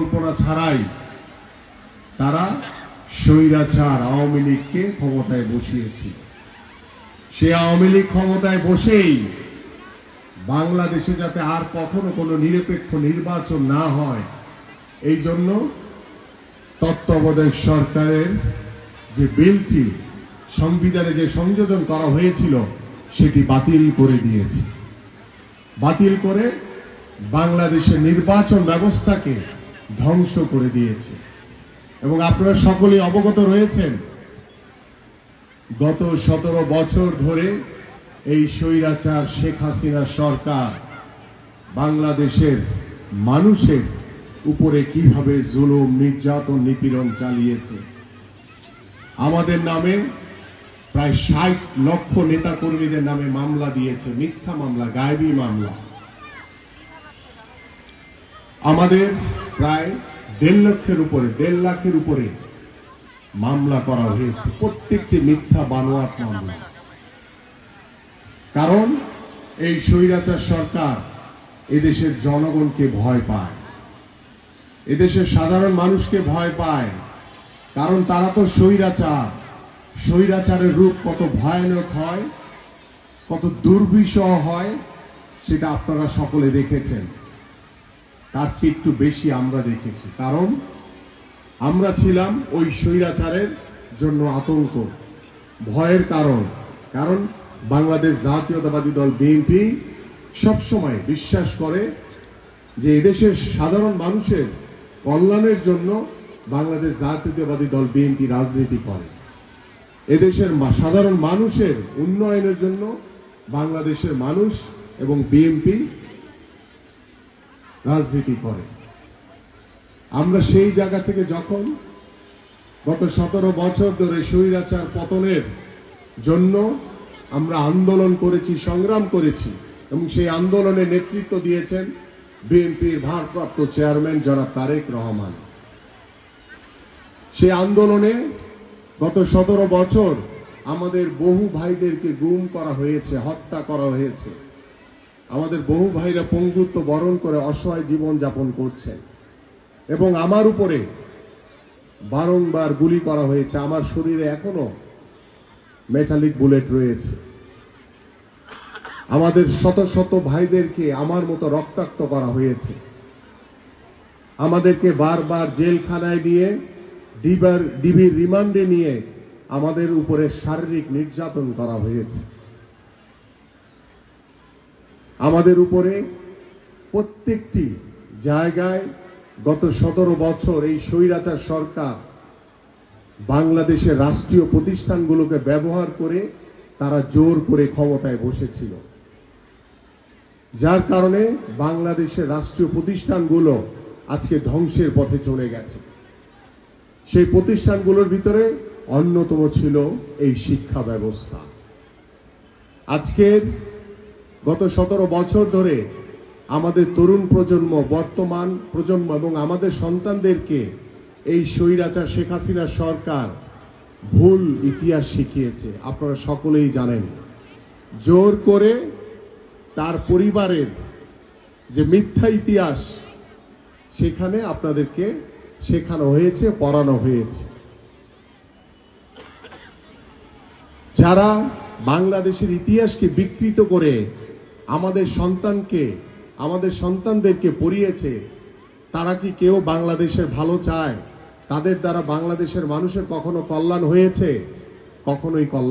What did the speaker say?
পরিকল্পনা ছাড়াই তারা স্বৈরাচার আওয়ামী লীগকে ক্ষমতায় বসিয়েছিল সে আওয়ামী লীগ ক্ষমতায় বসেই বাংলাদেশে যাতে আর কখনো কোনো নিরপেক্ষ নির্বাচন না হয়, এই জন্য তত্ত্বাবধায়ক সরকারের যে বিলটি, সংবিধানে যে সংযোজন করা হয়েছিল, সেটি বাতিল করে দিয়েছে। বাতিল করে বাংলাদেশের নির্বাচন ব্যবস্থাকে ধ্বংস করে দিয়েছে। এবং আপনারা সকলে অবগত রয়েছেন, গত সতেরো বছর ধরে এই স্বৈরাচার শেখ হাসিনা সরকার বাংলাদেশের মানুষের উপরে কীভাবে জুলুম, নির্যাতন, নিপীড়ন চালিয়েছে। আমাদের নামে প্রায় ষাট লক্ষ নেতাকর্মীদের নামে মামলা দিয়েছে, মিথ্যা মামলা, গায়েবী মামলা। আমাদের প্রায় দেড় লক্ষের উপরে, দেড় লাখের উপরে মামলা করা হয়েছে, প্রত্যেকটি মিথ্যা বানোয়াট মামলা। কারণ এই স্বৈরাচার সরকার এদেশের জনগণকে ভয় পায়, এদেশের সাধারণ মানুষকে ভয় পায়, কারণ তারা তো স্বৈরাচার। স্বৈরাচারের রূপ কত ভয়ানক হয়, কত দুর্বিষহ হয়, সেটা আপনারা সকলে দেখেছেন। তার চেয়ে একটু বেশি আমরা দেখেছি। কারণ আমরা ছিলাম ওই স্বৈরাচারের জন্য আতঙ্ক, ভয়ের কারণ। কারণ বাংলাদেশ জাতীয়তাবাদী দল বিএনপি সবসময় বিশ্বাস করে যে এদেশের সাধারণ মানুষের কল্যাণের জন্য বাংলাদেশ জাতীয়তাবাদী দল বিএনপি রাজনীতি করে। এদেশের সাধারণ মানুষের উন্নয়নের জন্য বাংলাদেশের মানুষ এবং বিএনপি রাজনীতি করে। আমরা সেই জায়গা থেকে যখন গত সতেরো বছর ধরে স্বৈরাচার পতনের জন্য আমরা আন্দোলন করেছি, সংগ্রাম করেছি এবং সেই আন্দোলনে নেতৃত্ব দিয়েছেন বিএনপির ভারপ্রাপ্ত চেয়ারম্যান জনাব তারেক রহমান। সেই আন্দোলনে গত সতেরো বছর আমাদের বহু ভাইদেরকে গুম করা হয়েছে, হত্যা করা হয়েছে। আমাদের বহু ভাইরা পঙ্গুত্ব বরণ করে অসহায় জীবন যাপন করছেন এবং আমার উপরে বারংবার গুলি করা হয়েছে। আমার শরীরে এখনও মেটালিক বুলেট রয়েছে। আমাদের শত শত ভাইদেরকে আমার মতো রক্তাক্ত করা হয়েছে। আমাদেরকে বারবার জেলখানায় নিয়ে, ডিবার, ডিবির রিমান্ডে নিয়ে আমাদের উপরে শারীরিক নির্যাতন করা হয়েছে। আমাদের উপরে প্রত্যেকটি জায়গায় গত সতেরো বছর এই স্বৈরাচার সরকার বাংলাদেশের রাষ্ট্রীয় প্রতিষ্ঠানগুলোকে ব্যবহার করে তারা জোর করে ক্ষমতায় বসেছিল। যার কারণে বাংলাদেশের রাষ্ট্রীয় প্রতিষ্ঠানগুলো আজকে ধ্বংসের পথে চলে গেছে। সেই প্রতিষ্ঠানগুলোর ভিতরে অন্যতম ছিল এই শিক্ষা ব্যবস্থা। আজকের গত সতেরো বছর ধরে আমাদের তরুণ প্রজন্ম, বর্তমান প্রজন্ম এবং আমাদের সন্তানদেরকে এই স্বৈরাচার শেখ হাসিনা সরকার ভুল ইতিহাস শিখিয়েছে। আপনারা সকলেই জানেন। জোর করে তার পরিবারের যে মিথ্যা ইতিহাস, সেখানে আপনাদেরকে শেখানো হয়েছে, পড়ানো হয়েছে। যারা বাংলাদেশের ইতিহাসকে বিকৃত করে আমাদের সন্তানকে, আমাদের সন্তানদেরকে পড়িয়েছে, তারা কি কেউ বাংলাদেশের ভালো চায়? তাদের দ্বারা বাংলাদেশের মানুষের কখনো কল্যাণ হয়েছে? কখনোই কল্যাণ